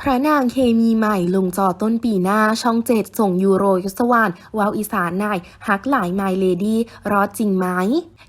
พระนางเคมีใหม่ลงจอต้นปีหน้าช่องเจ็ดส่งยูโรยศวรรณวาวอีสานนายฮักหลายไมเลดี้รอดจริงไหม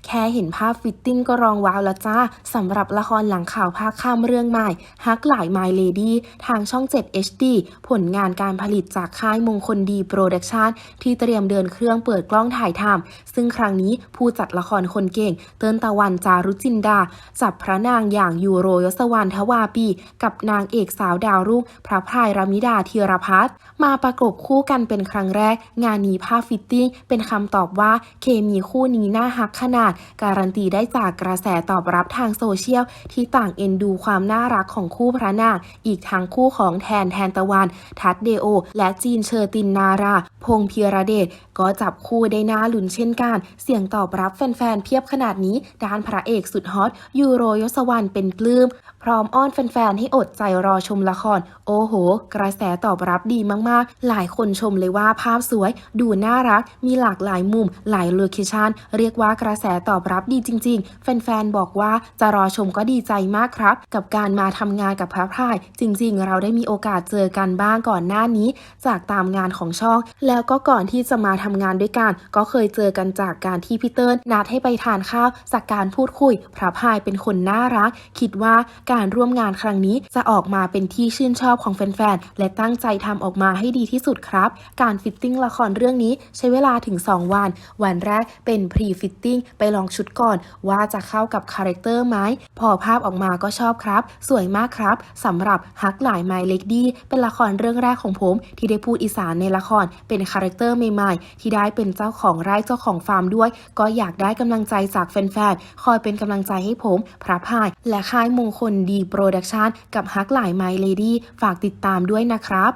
แค่เห็นภาพฟิตติ้งก็รองว้าวและจ้าสำหรับละครหลังข่าวภาคข้ามเรื่องใหม่ฮักหลายไมเลดี้ทางช่อง 7 HD ผลงานการผลิตจากค่ายมงคลดีโปรดักชันที่เตรียมเดินเครื่องเปิดกล้องถ่ายทำซึ่งครั้งนี้ผู้จัดละครคนเก่ง เติ้นตะวันจารุจินดา จับพระนางอย่างยูโรยศวรรณทวาปี กับนางเอกสาวดาวรุ่งพระพายรามิดาธีรพัฒน์มาประกบคู่กันเป็นครั้งแรก งานนี้ภาพฟิตติ้ง เป็นคำตอบว่าเคมีคู่นี้น่าฮักขนาด การันตีได้จากกระแสตอบรับทางโซเชียล ที่ต่างเอ็นดูความน่ารักของคู่พระนาง อีกทั้งคู่ของแทนแทนตะวัน ทัดเดโอ และจีนเชอร์ตินนารา พงษ์พีระเดชก็จับคู่ได้น่าลุ้นเช่นกัน เสียงตอบรับแฟนๆเพียบขนาดนี้ด้านพระเอกสุดฮอตยูโรยศวรรณเป็นปลื้ม พร้อมอ้อนแฟนๆให้อดใจรอชมละครโอ้โห กระแสตอบรับดีมากๆ หลายคนชมเลยว่าภาพสวย ดูน่ารัก มีหลากหลายมุม หลายโลเคชันเรียกว่ากระแสตอบรับดีจริง ๆ แฟนๆ บอกว่าจะรอชมก็ดีใจมากครับ กับการมาทำงานกับพระพาย จริงๆ เราได้มีโอกาสเจอกันบ้างก่อนหน้านี้ จากตามงานของช่อง แล้วก็ก่อนที่จะมาทำงานด้วยกัน ก็เคยเจอกันจากการที่พี่เติ้ลนัดให้ไปทานข้าวจากการพูดคุย พระพายเป็นคนน่ารัก คิดว่าการร่วมงานครั้งนี้จะออกมาเป็นที่ชื่นชอบของแฟนๆ และตั้งใจทำออกมาให้ดีที่สุดครับ การฟิตติ้งละครเรื่องนี้ใช้เวลาถึง 2 วัน วันแรกเป็นพรีฟิตติ้งไปลองชุดก่อน ว่าจะเข้ากับคาแรคเตอร์ไหมพอภาพออกมาก็ชอบครับ สวยมากครับสำหรับฮักหลายไมเล็กดีเป็นละครเรื่องแรกของผม ที่ได้พูดอีสานในละครเป็นคาแรคเตอร์ใหม่ๆ ที่ได้เป็นเจ้าของไร่เจ้าของฟาร์มด้วย ก็อยากได้กำลังใจจากแฟนๆ คอยเป็นกำลังใจให้ผม พระพาย และค่ายมงคลดีโปรดักชันกับฮักหลายไมเลดี้ฝากติดตามด้วยนะครับ